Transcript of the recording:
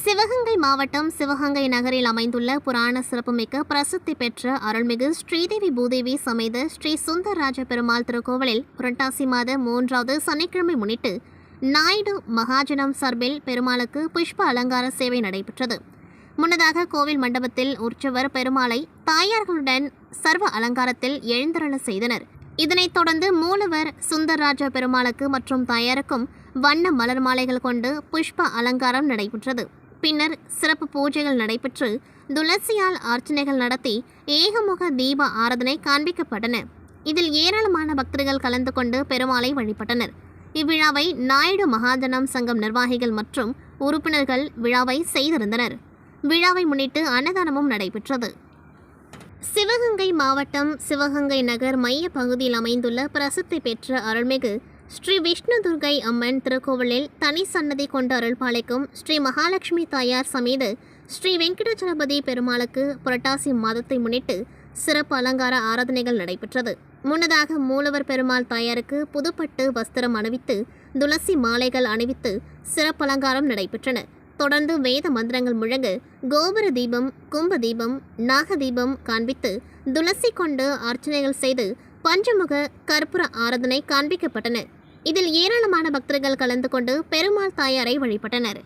சிவகங்கை மாவட்டம் சிவகங்கை நகரில் அமைந்துள்ள புராண சிறப்புமிக்க பிரசித்தி பெற்ற அருள்மிகு ஸ்ரீதேவி பூதேவி சமேத ஸ்ரீ சுந்தரராஜ பெருமாள் திருக்கோவிலில் புரட்டாசி மாத மூன்றாவது சனிக்கிழமை முன்னிட்டு நாயுடு மகாஜனம் சார்பில் பெருமாளுக்கு புஷ்ப அலங்கார சேவை நடைபெற்றது. முன்னதாக கோவில் மண்டபத்தில் உற்சவர் பெருமாளை தாயார்களுடன் சர்வ அலங்காரத்தில் எழுந்தருள செய்தனர். இதனைத் தொடர்ந்து மூலவர் சுந்தரராஜ பெருமாளுக்கு மற்றும் தாயாருக்கும் வண்ண மலர் மாலைகள் கொண்டு புஷ்ப அலங்காரம் நடைபெற்றது. பின்னர் சிறப்பு பூஜைகள் நடைபெற்று துளசியால் அர்ச்சனைகள் நடத்தி ஏகமுக தீப ஆராதனை காண்பிக்கப்பட்டன. இதில் ஏராளமான பக்தர்கள் கலந்து கொண்டு பெருமாளை வழிபட்டனர். இவ்விழாவை நாயுடு மகாஜனம் சங்கம் நிர்வாகிகள் மற்றும் உறுப்பினர்கள் விழாவை செய்திருந்தனர். விழாவை முன்னிட்டு அன்னதானமும் நடைபெற்றது. சிவகங்கை மாவட்டம் சிவகங்கை நகர் மைய பகுதியில் அமைந்துள்ள பிரசித்தி பெற்ற அருள்மிகு ஸ்ரீ விஷ்ணு துர்கை அம்மன் திருக்கோவிலில் தனி சன்னதி கொண்ட அருள்பாளைக்கும் ஸ்ரீ மகாலட்சுமி தாயார் சமேத ஸ்ரீ வெங்கடச்சலபதி பெருமாளுக்கு புரட்டாசி மாதத்தை முன்னிட்டு சிறப்பு அலங்கார ஆராதனைகள் நடைபெற்றது. முன்னதாக மூலவர் பெருமாள் தாயாருக்கு புதுப்பட்டு வஸ்திரம் அணிவித்து துளசி மாலைகள் அணிவித்து சிறப்பு அலங்காரம் நடைபெற்றன. தொடர்ந்து வேத மந்திரங்கள் முழங்க கோபுர தீபம் கும்ப தீபம் நாக தீபம் காண்பித்து துளசி கொண்டு அர்ச்சனைகள் செய்து பஞ்சமுக கற்பூர ஆராதனை காண்பிக்கப்பட்டன. இதில் ஏராளமான பக்தர்கள் கலந்து கொண்டு பெருமாள் தாயாரை வழிபட்டனர்.